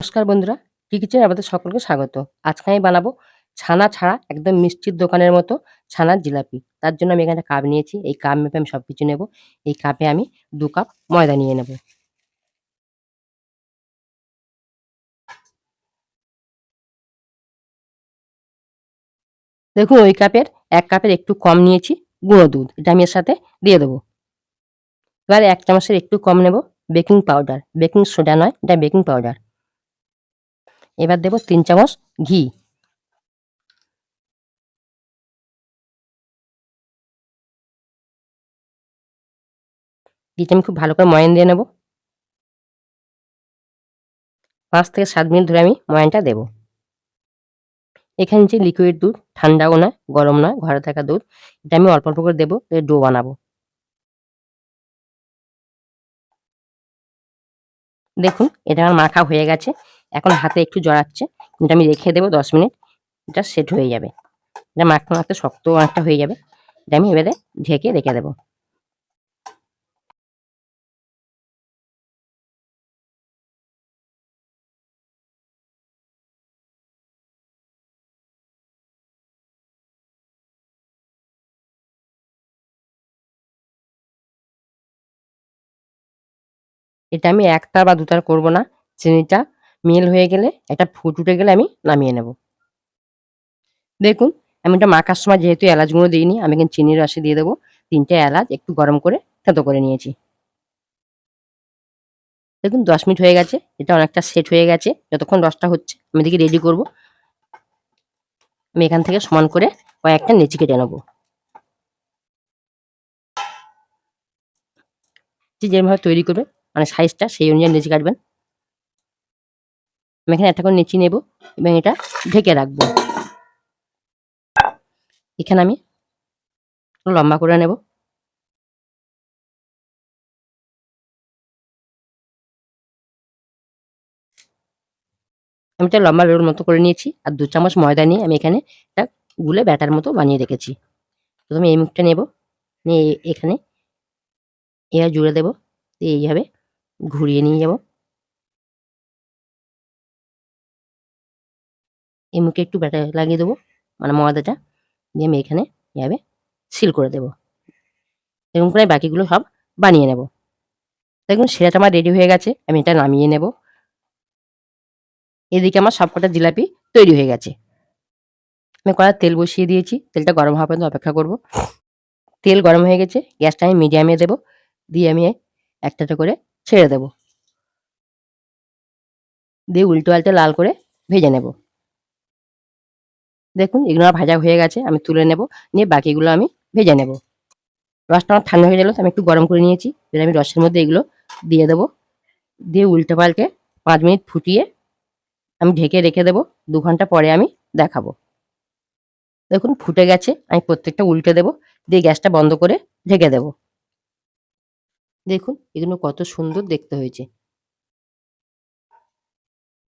নমস্কার বন্ধুরা কি কিচেন আমাদের সকলকে স্বাগত। আজকে আমি বানাবো ছানা ছাড়া একদম মিষ্টির দোকানের মতো ছানার জিলাপি। তার জন্য আমি এখানে কাপ নিয়েছি। এই কাপ মেপে আমি সব কিছু নেব। এই কাপে আমি দু কাপ ময়দা নিয়ে নেব। দেখুন, ওই কাপের এক কাপের একটু কম নিয়েছি গুঁড়ো দুধ। এটা আমি এর সাথে দিয়ে দেবো। এবার এক চামচের একটু কম নেব বেকিং পাউডার বেকিং সোডা নয়, এটা বেকিং পাউডার এবার দেব তিন চামচ ঘি। ঘিটা আমি খুব ভালো করে ময়ান দিয়ে নেব। পাঁচ থেকে সাত মিনিট ধরে আমি ময়ানটা দেব। এখানে যে লিকুইড দুধ ঠান্ডাও নয়, গরম নয়, ঘরে থাকা দুধ, এটা আমি অল্প অল্প করে দেবো ডো বানাবো। দেখুন, এটা আমার মাখা হয়ে গেছে। এখন হাতে একটু জড়াচ্ছে কিন্তু আমি রেখে দেবো দশ মিনিট, এটা সেট হয়ে যাবে। এটা মাখতে মাখতে শক্ত অনেকটা হয়ে যাবে, এটা আমি এবারে ঢেকে রেখে দেবো। এটা আমি একটার বা দুটার করব না, চিনিটা মেল হয়ে গেলে, একটা ফুট উঠে গেলে আমি নামিয়ে নেব। দেখুন, আমি এটা মাখার সময় যেহেতু এলাচ গুঁড়ো দিইনি, আমি এখানে চিনির রসে দিয়ে দেবো। তিনটে এলাচ একটু গরম করে থেতো করে নিয়েছি। দেখুন, দশ মিনিট হয়ে গেছে, এটা অনেকটা সেট হয়ে গেছে। যতক্ষণ রসটা হচ্ছে, আমি দেখি রেডি করব। আমি এখান থেকে সমান করে কয়েকটা নেচি কেটে নেব। যেভাবে তৈরি করবে মানে সাইজটা সেই অনুযায়ী নেচি কাটবেন। আমি এখানে একটা করে নেচি নেব এবং এটা ঢেকে রাখব। এখানে আমি লম্বা করে নেব। আমি এটা লম্বা রোল মতো করে নিয়েছি আর দু চামচ ময়দা নিয়ে আমি এখানে একটা গুলে ব্যাটার মতো বানিয়ে রেখেছি। প্রথমে এই মুখটা নেব, নিয়ে এখানে এবার জুড়ে দেবো এইভাবে ঘুরিয়ে নিয়ে যাব। এই মুখে একটু ব্যাটার লাগিয়ে দেবো মানে ময়দাটা দিয়ে আমি এখানে এভাবে সিল করে দেবো। এরকম করে বাকিগুলো সব বানিয়ে নেব। দেখুন সেটা আমার রেডি হয়ে গেছে, আমি এটা নামিয়ে নেব। এদিকে আমার সবকটা জিলাপি তৈরি হয়ে গেছে। আমি কড়ার তেল বসিয়ে দিয়েছি, তেলটা গরম হওয়া পর্যন্ত অপেক্ষা করব। তেল গরম হয়ে গেছে, গ্যাসটা আমি মিডিয়ামে দেবো, দিয়ে আমি একটা করে ছেড়ে দেব। দিয়ে উল্টো আলটে লাল করে ভেজে নেব। দেখুন, এগুলো ভাজা হয়ে গেছে, আমি তুলে নেব, নিয়ে বাকিগুলো আমি ভেজে নেব। রসটা আমার ঠান্ডা হয়ে গেল আমি একটু গরম করে নিয়েছি, এবার আমি রসের মধ্যে এগুলো দিয়ে দেবো। দিয়ে উল্টে পাল্টে পাঁচ মিনিট ফুটিয়ে আমি ঢেকে রেখে দেবো, দু ঘণ্টা পরে আমি দেখাবো। দেখুন, ফুটে গেছে, আমি প্রত্যেকটা উল্টে দেবো, দিয়ে গ্যাসটা বন্ধ করে ঢেকে দেবো। দেখুন, এগুলো কত সুন্দর দেখতে হয়েছে।